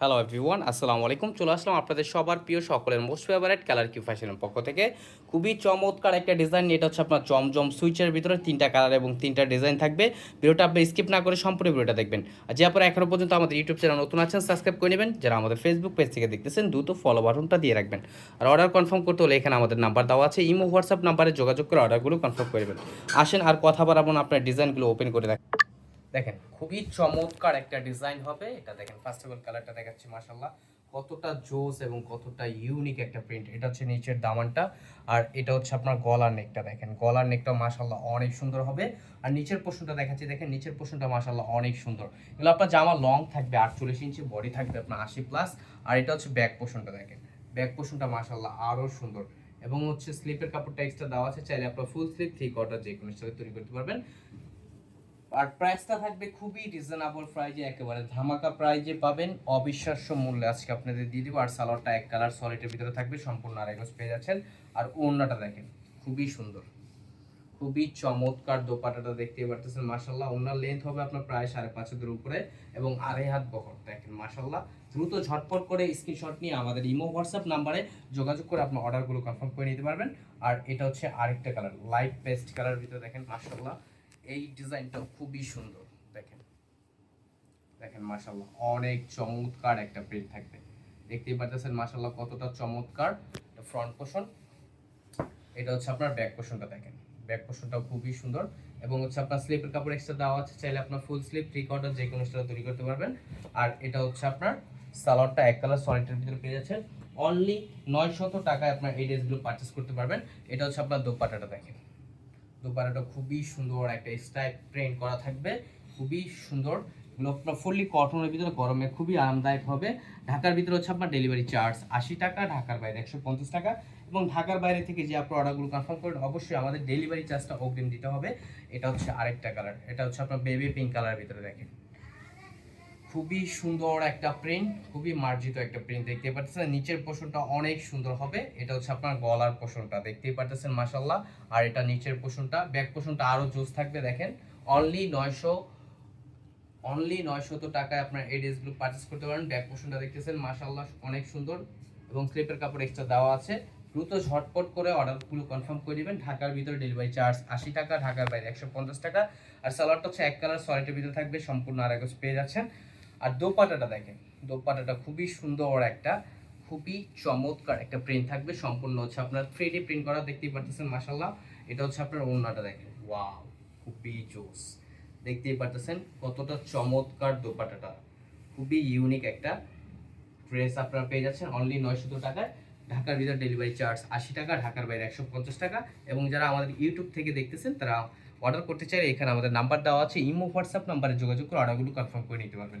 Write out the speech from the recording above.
Hello everyone আসসালামু আলাইকুম চলে আসলাম আপনাদের সবার প্রিয় সকলের মোস্ট ফেভারেট কালার কিউ ফ্যাশনের পক্ষ থেকে। খুবই চমৎকার একটা ডিজাইন এটা হচ্ছে আপনার জমজম সুইচের ভিতরে তিনটা কালার এবং তিনটা ডিজাইন থাকবে। ভিডিওটা আপনি স্কিপ না করে সম্পূর্ণ ভিডিওটা দেখবেন। আর যে আপনারা এখনও পর্যন্ত আমাদের ইউটিউব চ্যানেল নতুন আছেন সাবস্ক্রাইব করে নেবেন। যারা আমাদের ফেসবুক পেজ থেকে দেখতেছেন, দ্রুত ফলো বাটনটা দিয়ে রাখবেন। আর অর্ডার কনফার্ম করতে হলে এখানে আমাদের নাম্বার দেওয়া আছে। ইমো হোয়াটসঅ্যাপ নাম্বারে যোগাযোগ করে অর্ডারগুলো কনফার্ম করবেন আসেন আর কথা বাড়াবো না, আপনার ডিজাইনগুলো ওপেন করে দেখ দেখেন, খুবই চমৎকার একটা ডিজাইন হবে। এটা দেখেন ফার্স্ট অফ অল কালারটা দেখাচ্ছি মাশাল্লাহ কতটা জোস এবং কতটা ইউনিক একটা প্রিন্ট এটা হচ্ছে নিচের দামানটা, আর এটা হচ্ছে আপনার গলার নেকটা দেখেন। গলার নেকটা মাশাল্লাহ অনেক সুন্দর হবে। আর নিচের পোর্শনটা দেখাচ্ছি, দেখেন, নিচের পোর্শনটা মাশাল্লাহ অনেক সুন্দর। এগুলো আপনার জামা লং থাকবে, আটচল্লিশ ইঞ্চি বডি থাকবে আপনার আশি প্লাস আর এটা হচ্ছে ব্যাক পোর্শনটা দেখেন। ব্যাক পোর্শনটা মাশাল্লাহ আরও সুন্দর। এবং হচ্ছে স্লিপের কাপড়টা এক্সট্রা দেওয়া আছে, চাইলে আপনার ফুল স্লিপ থ্রি কোয়ার্টার যে কোনো তৈরি করতে পারবেন। আর প্রাইসটা থাকবে খুবই রিজনেবল প্রাইজে একেবারে ধামাকা প্রাইজে পাবেন। অবিশ্বাস্য মূল্যে আজকে আপনাদের দিয়ে দিব। আর সালোয়ারটা এক কালার সলিডের ভিতরে থাকবে, সম্পূর্ণ আড়াইগজ পেয়ে যাচ্ছেন। আর ওড়নাটা দেখেন, খুবই সুন্দর। খুবই চমৎকার দোপাটাটা দেখতে পারতেছেন মাসাল্লাহ ওনার লেন্থ হবে আপনার প্রায় সাড়ে পাঁচ হাতের উপরে এবং আড়াই হাত বহর, দেখেন মাসাল্লাহ দ্রুত ঝটপট করে স্ক্রিনশট নিয়ে আমাদের ইমো, হোয়াটসঅ্যাপ নাম্বারে যোগাযোগ করে আপনার অর্ডারগুলো কনফার্ম করে নিতে পারবেন। আর এটা হচ্ছে আরেকটা কালার লাইট পেস্ট কালার ভিতরে দেখেন মাসাল্লাহ এই ডিজাইনটাও খুবই সুন্দর, দেখেন। দেখেন মাসাল্লাহ অনেক চমৎকার একটা প্রিন্ট থাকবে। দেখতেই পাচ্ছেন মাসাল্লাহ কতটা চমৎকার ফ্রন্ট পোর্শন এটা হচ্ছে আপনার ব্যাক পোর্শনটা দেখেন। ব্যাক পোর্শনটাও খুবই সুন্দর এবং হচ্ছে আপনার স্লিপের কাপড় এক্সট্রা দেওয়া আছে, চাইলে আপনার ফুল স্লিপ থ্রি কোয়ার্টার যে কোনো স্টাইলে তৈরি করতে পারবেন। আর এটা হচ্ছে আপনার সালোয়ারটা এক কালার সলিডের ভিতরে পেয়ে যাচ্ছেন। অনলি নয়শত টাকায় আপনার এই ড্রেসগুলো পারচেস করতে পারবেন। এটা হচ্ছে আপনার দোপাটাটা দেখেন। দোপাটাটা খুবই সুন্দর একটা স্ট্রাইপ প্রিন্ট করা থাকবে। খুবই সুন্দর। ফুললি কটনের ভিতরে, গরমে খুবই আরামদায়ক হবে। ঢাকার ভিতরে হচ্ছে আপনার ডেলিভারি চার্জ আশি টাকা, ঢাকার বাইরে একশো পঞ্চাশ টাকা এবং ঢাকার বাইরে থেকে যে আপনার অর্ডারগুলো কনফার্ম করেন অবশ্যই আমাদের ডেলিভারি চার্জটা অগ্রিম দিতে হবে। এটা হচ্ছে আরেকটা কালার এটা হচ্ছে আপনার বেবি পিঙ্ক কালারের ভিতরে দেখেন। খুবই সুন্দর একটা প্রিন্ট খুবই মার্জিত একটা প্রিন্ট দেখতে পাচ্ছেন। নিচের পোষণটা অনেক সুন্দর হবে। এটা হচ্ছে আপনার গলার পোষণটা দেখতেই পাচ্ছেন মাসাল্লাহ আর এটা নিচের পোষণটা ব্যাক পোষণটা আরও জোস থাকবে, দেখেন। অনলি নয়শো অনলি নয়শত টাকায় আপনার এই ড্রেসগুলো পারচেস করতে পারেন। ব্যাক পোষণটা দেখতেছেন মাসাল্লাহ অনেক সুন্দর। এবং স্লিপের কাপড় এক্সট্রা দেওয়া আছে। দ্রুত ঝটপট করে অর্ডারগুলো কনফার্ম করে দিবেন ঢাকার ভিতরে ডেলিভারি চার্জ আশি টাকা, ঢাকার বাইরে একশো পঞ্চাশ টাকা। আর সালোয়ারটা হচ্ছে এক কালার সলিটের ভিতরে থাকবে, সম্পূর্ণ আড়াইগজ পেয়ে যাচ্ছেন। আর দোপাটাটা দেখেন, দোপাটাটা খুবই সুন্দর একটা, খুবই চমৎকার একটা প্রিন্ট থাকবে, সম্পূর্ণ হচ্ছে আপনার থ্রি ডি প্রিন্ট করা, দেখতেই পারতেছেন মাসাল্লাহ এটা হচ্ছে আপনার ওড়নাটা দেখেন, ওয়াও, খুবই জোস। দেখতেই পারতেছেন কতটা চমৎকার দোপাটাটা, খুবই ইউনিক একটা ড্রেস আপনারা পেয়ে যাচ্ছেন অনলি নয়শত টাকায়। ঢাকার ভিতর ডেলিভারি চার্জ আশি টাকা, ঢাকার বাইরে একশো পঞ্চাশ টাকা। এবং যারা আমাদের ইউটিউব থেকে দেখতেছেন, তারা অর্ডার করতে চাইলে এখানে আমাদের নাম্বার দেওয়া আছে, ইমো হোয়াটসঅ্যাপ নাম্বারে যোগাযোগ করে অর্ডারগুলো কনফার্ম করে নিতে পারবেন।